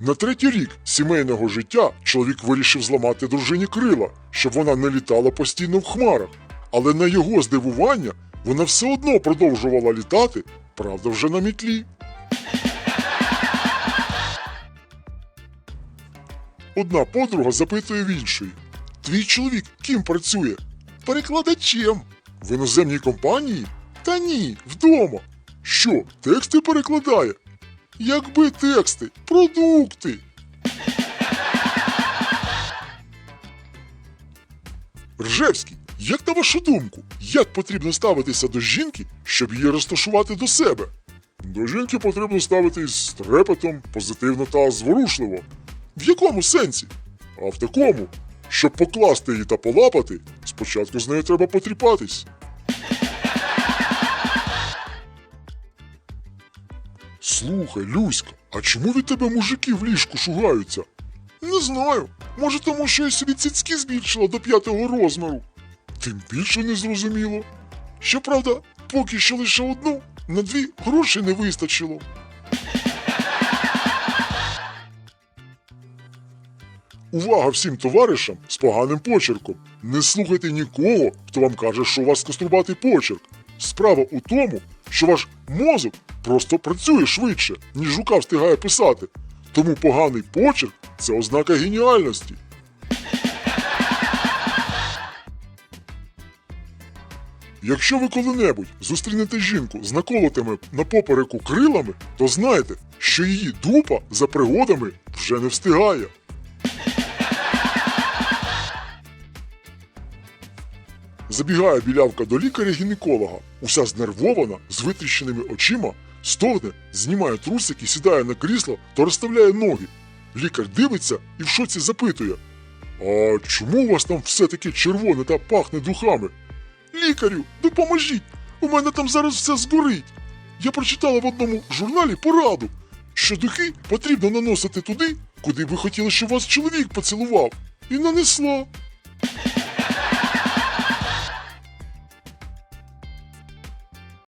На третій рік сімейного життя чоловік вирішив зламати дружині крила, щоб вона не літала постійно в хмарах. Але на його здивування вона все одно продовжувала літати, правда, вже на мітлі. Одна подруга запитує в іншої: Твій чоловік ким працює? Перекладачем. В іноземній компанії? Та ні, вдома. Що, тексти перекладає? Якби тексти, продукти. Ржевський, як на вашу думку, як потрібно ставитися до жінки, щоб її розташувати до себе? До жінки потрібно ставитись з трепетом, позитивно та зворушливо. В якому сенсі? А в такому, щоб покласти її та полапати, спочатку з нею треба потріпатись. Слухай, Люська, а чому від тебе мужики в ліжку шугаються? Не знаю. Може, тому що я собі цицьки збільшила до п'ятого розміру. Тим більше не зрозуміло. Щоправда, поки що лише одну, на дві грошей не вистачило. Увага всім товаришам з поганим почерком. Не слухайте нікого, хто вам каже, що у вас кострубатий почерк. Справа у тому, що ваш мозок просто працює швидше, ніж жука встигає писати. Тому поганий почерк це ознака геніальності. Якщо ви коли-небудь зустрінете жінку з наколотими на попереку крилами, то знайте, що її дупа за пригодами вже не встигає. Забігає білявка до лікаря-гінеколога, уся знервована, з витріщеними очима, стогне, знімає трусики, сідає на крісло та розставляє ноги. Лікар дивиться і в шоці запитує: А чому у вас там все таке червоне та пахне духами? Лікарю, допоможіть! У мене там зараз все згорить. Я прочитала в одному журналі пораду, що духи потрібно наносити туди, куди ви хотіли, щоб вас чоловік поцілував. І нанесла.